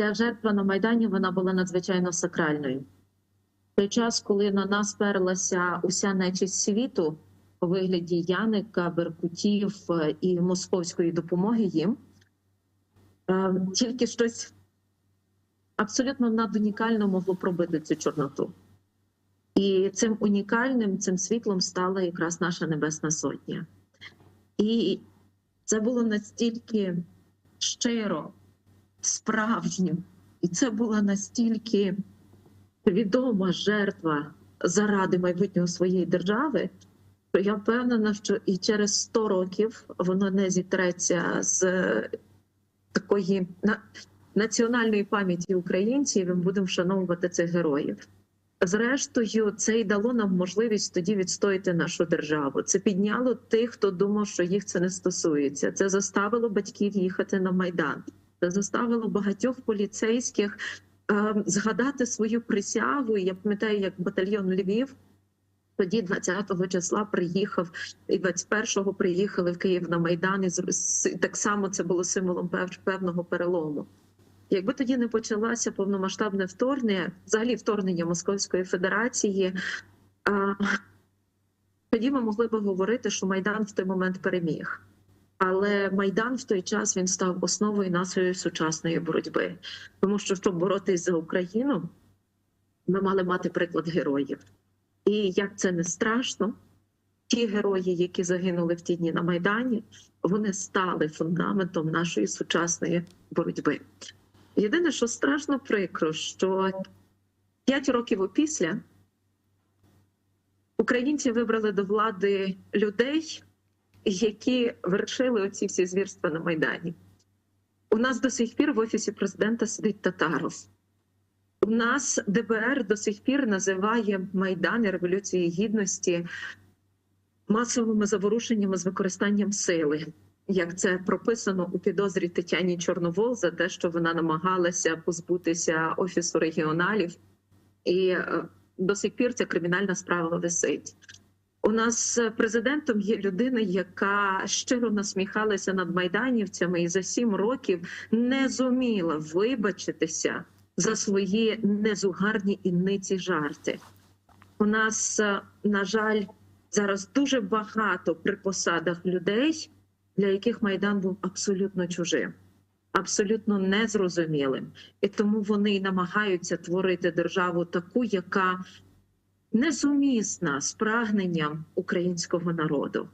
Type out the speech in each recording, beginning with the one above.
ця жертва на Майдані вона була надзвичайно сакральною. В той час, коли на нас перлася уся нечисть світу у вигляді Яника, Беркутів е, і московської допомоги їм, е, тільки щось абсолютно надунікально могло пробити цю чорноту. І цим унікальним, цим світлом стала якраз наша Небесна Сотня. І це було настільки щиро, справжньо, і це була настільки відома жертва заради майбутнього своєї держави, що я впевнена, що і через 100 років воно не зітреться з такої національної пам'яті українців. і Ми будемо вшановувати цих героїв. Зрештою, це й дало нам можливість тоді відстояти нашу державу. Це підняло тих, хто думав, що їх це не стосується. Це заставило батьків їхати на майдан. Заставило багатьох поліцейських е, згадати свою присягу. Я пам'ятаю, як батальйон Львів. Тоді 20-го числа приїхав і 21-го приїхали в Київ на Майдан. І так само це було символом певного перелому. Якби тоді не почалося повномасштабне вторгнення, взагалі вторгнення Московської Федерації, тоді ми могли би говорити, що Майдан в той момент переміг. Але Майдан в той час він став основою нашої сучасної боротьби. Тому що, щоб боротись за Україну, ми мали мати приклад героїв. І як це не страшно, ті герої, які загинули в ті дні на Майдані, вони стали фундаментом нашої сучасної боротьби. Єдине, що страшно прикро, що п'ять років опісля українці вибрали до влади людей, які вершили оці всі звірства на Майдані. У нас до сих пір в офісі президента сидить Татаров. У нас ДБР до сих пір називає Майдан і Революцію Гідності масовими заворушеннями з використанням сили. Як це прописано у підозрі Тетяні Чорновол за те, що вона намагалася позбутися офісу регіоналів, і е, до сих пір ця кримінальна справа висить. У нас президентом є людина, яка щиро насміхалася над майданівцями і за сім років не зуміла вибачитися за свої незугарні і ниці жарти. У нас, е, на жаль, зараз дуже багато при посадах людей, для яких майдан був абсолютно чужим, абсолютно незрозумілим, і тому вони й намагаються творити державу таку, яка несумісна з прагненням українського народу.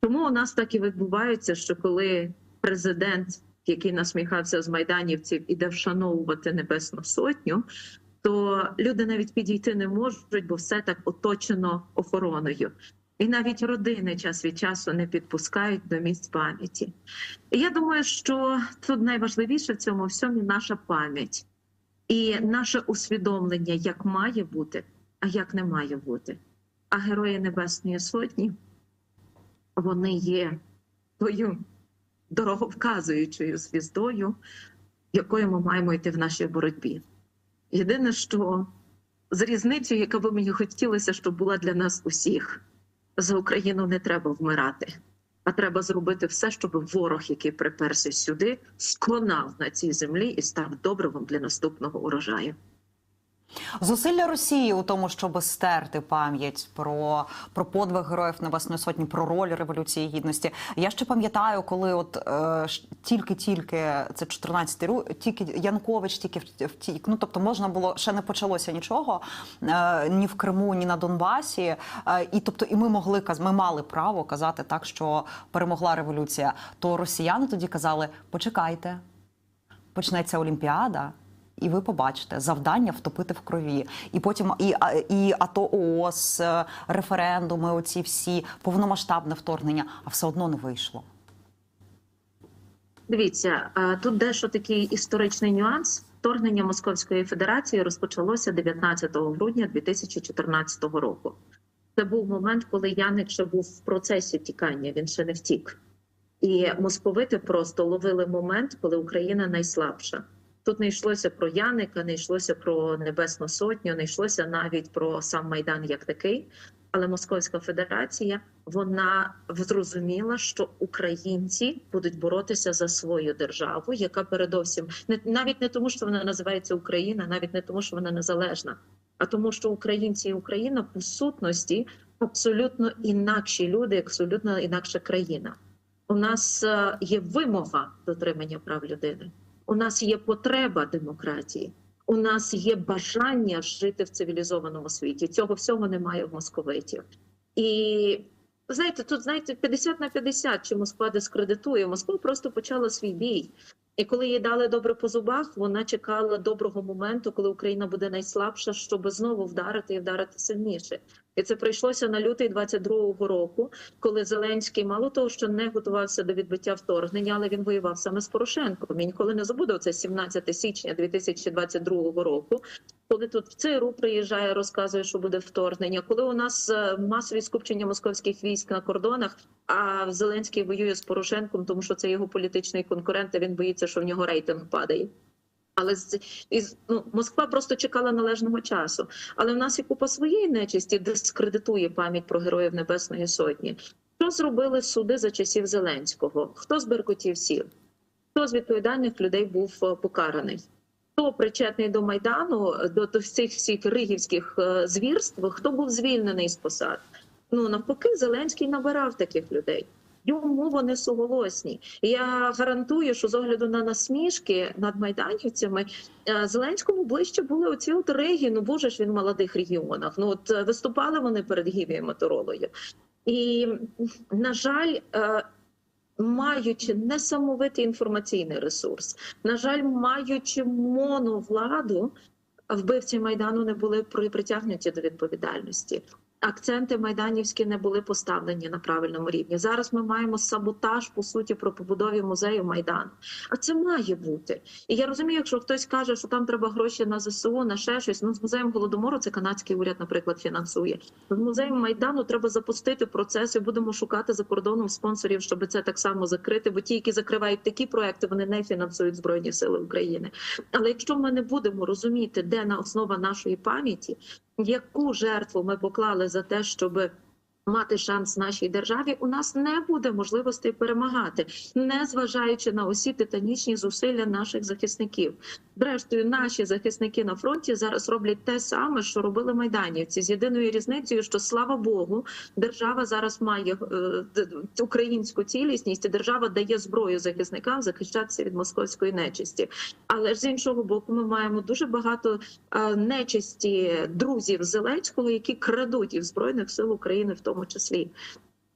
Тому у нас так і відбувається, що коли президент, який насміхався з майданівців, іде вшановувати Небесну Сотню, то люди навіть підійти не можуть, бо все так оточено охороною. І навіть родини час від часу не підпускають до місць пам'яті. І я думаю, що тут найважливіше в цьому всьому наша пам'ять і наше усвідомлення, як має бути, а як не має бути. А герої Небесної Сотні вони є тою дороговказуючою звіздою, якою ми маємо йти в нашій боротьбі. Єдине, що з різницею, яка би мені хотілося, щоб була для нас усіх, за Україну не треба вмирати, а треба зробити все, щоб ворог, який приперся сюди, сконав на цій землі і став добривом для наступного урожаю. Зусилля Росії у тому, щоб стерти пам'ять про, про подвиг героїв Небесної Сотні, про роль революції гідності. Я ще пам'ятаю, коли от е, тільки-тільки це 14-й ру, тільки Янкович тільки вт- втік. Ну тобто можна було ще не почалося нічого е, ні в Криму, ні на Донбасі. Е, і тобто, і ми могли ми мали право казати так, що перемогла революція. То росіяни тоді казали: почекайте, почнеться Олімпіада. І ви побачите завдання втопити в крові, і потім і, і АТО ООС, е, референдуми, оці всі повномасштабне вторгнення, а все одно не вийшло. Дивіться, тут дещо такий історичний нюанс. Вторгнення Московської Федерації розпочалося 19 грудня 2014 року. Це був момент, коли Яник ще був в процесі тікання, він ще не втік. І московити просто ловили момент, коли Україна найслабша. Тут не йшлося про Яника, не йшлося про Небесну Сотню, не йшлося навіть про сам Майдан як такий. Але Московська Федерація вона зрозуміла, що українці будуть боротися за свою державу, яка передовсім не навіть не тому, що вона називається Україна, навіть не тому, що вона незалежна, а тому, що українці і Україна по сутності абсолютно інакші люди, абсолютно інакша країна. У нас е, є вимога дотримання прав людини. У нас є потреба демократії. У нас є бажання жити в цивілізованому світі. Цього всього немає в московитів. І знаєте, тут знаєте 50 на 50, чи Москва дискредитує. Москва просто почала свій бій. І коли їй дали добре по зубах, вона чекала доброго моменту, коли Україна буде найслабша, щоб знову вдарити і вдарити сильніше. І це прийшлося на лютий 22-го року, коли Зеленський мало того, що не готувався до відбиття вторгнення, але він воював саме з Порошенком. Я ніколи не забуду це 17 січня 2022 року. Коли тут в ЦРУ приїжджає, розказує, що буде вторгнення. Коли у нас е, масові скупчення московських військ на кордонах, а Зеленський воює з Порошенком, тому що це його політичний конкурент. а Він боїться, що в нього рейтинг падає. Але з із ну Москва просто чекала належного часу. Але в нас і купа своєї нечисті дискредитує пам'ять про героїв Небесної Сотні. Що зробили суди за часів Зеленського? Хто з беркутів сів? Хто з відповідальних людей був е, покараний? Хто причетний до майдану до, цих всіх ригівських е, звірств? Хто був звільнений з посад? Ну навпаки, Зеленський набирав таких людей. Йому вони суголосні. Я гарантую, що з огляду на насмішки над майданівцями е, Зеленському ближче були оці от Регі, ну боже ж він в молодих регіонах. Ну от е, виступали вони перед Гівією Моторолою. І на жаль, е, маючи несамовитий інформаційний ресурс, на жаль, маючи моновладу, вбивці майдану не були притягнуті до відповідальності. Акценти майданівські не були поставлені на правильному рівні. Зараз ми маємо саботаж по суті про побудові музею майдану. А це має бути. І я розумію, якщо хтось каже, що там треба гроші на ЗСУ, на ще щось. Ну з музеєм голодомору це канадський уряд, наприклад, фінансує. З музеєм майдану треба запустити процес і будемо шукати за кордоном спонсорів, щоб це так само закрити. Бо ті, які закривають такі проекти, вони не фінансують збройні сили України. Але якщо ми не будемо розуміти, де на основа нашої пам'яті, яку жертву ми поклали за те, щоб мати шанс нашій державі, у нас не буде можливості перемагати, не зважаючи на усі титанічні зусилля наших захисників. Зрештою, наші захисники на фронті зараз роблять те саме, що робили майданівці, з єдиною різницею, що слава Богу, держава зараз має е, українську цілісність, і держава дає зброю захисникам захищатися від московської нечисті. Але ж з іншого боку, ми маємо дуже багато е, нечисті друзів Зеленського, які крадуть і в збройних сил України, в тому числі.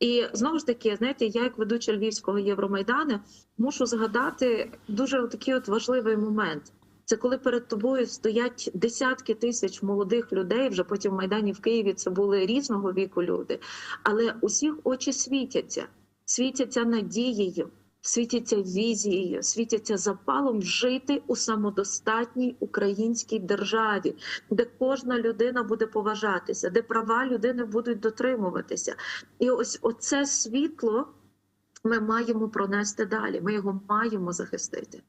І знову ж таки, знаєте, я як ведуча Львівського Євромайдану мушу згадати дуже такий от важливий момент. Це коли перед тобою стоять десятки тисяч молодих людей. Вже потім в майдані в Києві це були різного віку люди, але усіх очі світяться, світяться надією, світяться візією, світяться запалом жити у самодостатній українській державі, де кожна людина буде поважатися, де права людини будуть дотримуватися. І ось оце світло ми маємо пронести далі. Ми його маємо захистити.